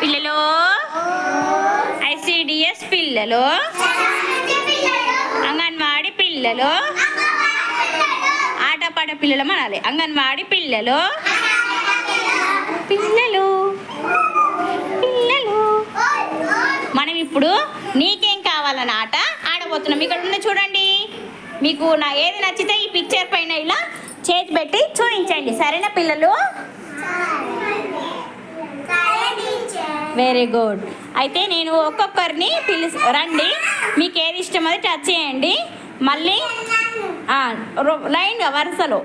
పిల్లలు? ఐసిడిఎస్ పిల్లలు? అంగన్వాడి పిల్లలు? ఆటపాట పిల్లలు అనాలి. అంగన్వాడి పిల్లలు? పిల్లలు? పిల్లలు? మనం ఇప్పుడు నీకేం కావాలన్న ఆట ఆడబోతున్నాం. ఇక్కడ ఉన్న చూడండి. మీకు నా ఏది నచ్చితే ఈ పిక్చర్ పైన ఇలా చేతి పెట్టి చూపించండి. సరేనా పిల్లలు? వెరీ గుడ్ అయితే నేను ఒక్కొక్కరిని పిలిచి రండి. మీకు ఏది ఇష్టం అది టచ్ చేయండి. మళ్ళీ లైన్గా వరుసలో.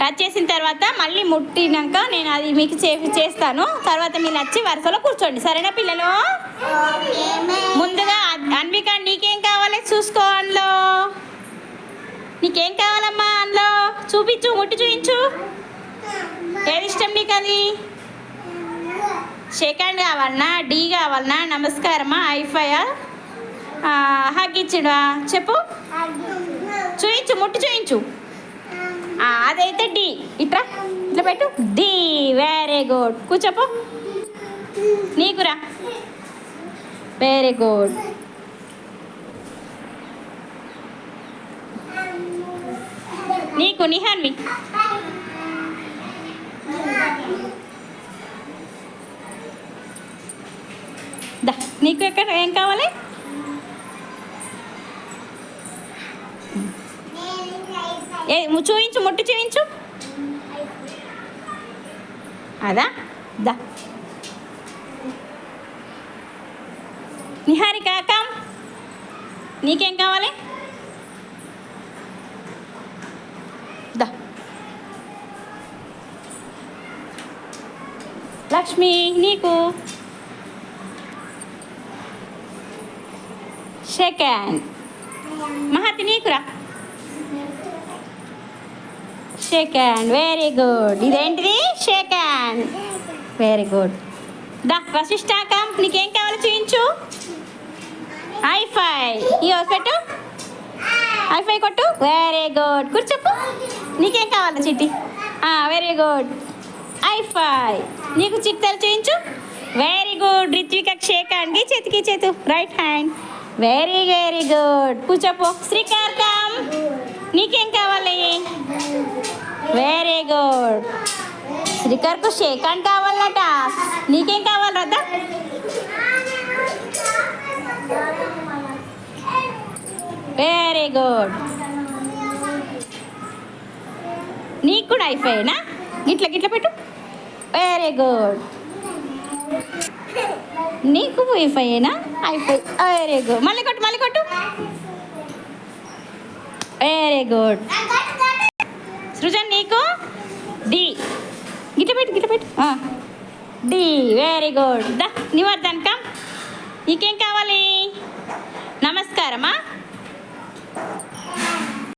టచ్ చేసిన తర్వాత మళ్ళీ ముట్టినాక నేను అది మీకు చే చేస్తాను. తర్వాత మీరు వచ్చి వరుసలో కూర్చోండి. సరేనా పిల్లలు? ముందుగా అన్విక నీకేం కావాలి? చూసుకో అందులో. నీకేం కావాలమ్మా అందులో? చూపించు ముట్టి చూపించు. ఏది ఇష్టం నీకు అది సెకండ్ కావాలనా? డి కావాలనా? నమస్కారమా? ఐఫయా హగ్ ఇచ్చిడా చెప్పు. చూయించు ముట్టి చూయించు. అదైతే డి ఇట్రా ఇట్లా పెట్టు. డి వెరీ గుడ్ కూర్చోపు. నీకురా వెరీ గుడ్ నీకు నిహాన్వి. దా నీకు ఎక్కడ ఏం కావాలి ఏ ము- చూయించు ముట్టు చూయించు అదా దా నిహారిక కమ్ నీకేం కావాలి దా లక్ష్మి నీకు సెకండ్ మహతి నీకురా హ్యాండ్ వెరీ గుడ్ ఇదేంటిది? సెకండ్ వెరీ గుడ్ దా వశిష్ట కంప్ నీకేం కావాలో చూయించు. ఐఫై ఇయో పెట్టు. ఐఫై కొట్టు. వెరీ గుడ్ కూర్చోపు నీకేం కావాలి చిట్టి. వెరీ గుడ్ ఐఫై నీకు చిట్టాలు చూయించు. Very good Ritvika shake hand చేతికి చేతు. Right hand very very good కూర్చోపో. Srikar come నీకేం కావాలి? వెరీ గుడ్ శ్రీకర్కు షేక్ కావాలట. నీకేం కావాలి రద్దా వెరీ గుడ్ నీకు కూడా అయిపోయినా? గిట్ల గిట్ల పెట్టు. వెరీ గుడ్ నీకు అయిపోయినా అయిపోయి వెరీ గుడ్. మళ్ళీ కొట్టు మళ్ళీ కొట్టు. Very good. సృజన్ నీకు? డి. గిట్ల పెట్టు గిట్ల పెట్టు. డి. వెరీ గుడ్ దా నివర్ధన్ కమ్ నీకేం కావాలి? నమస్కారమా?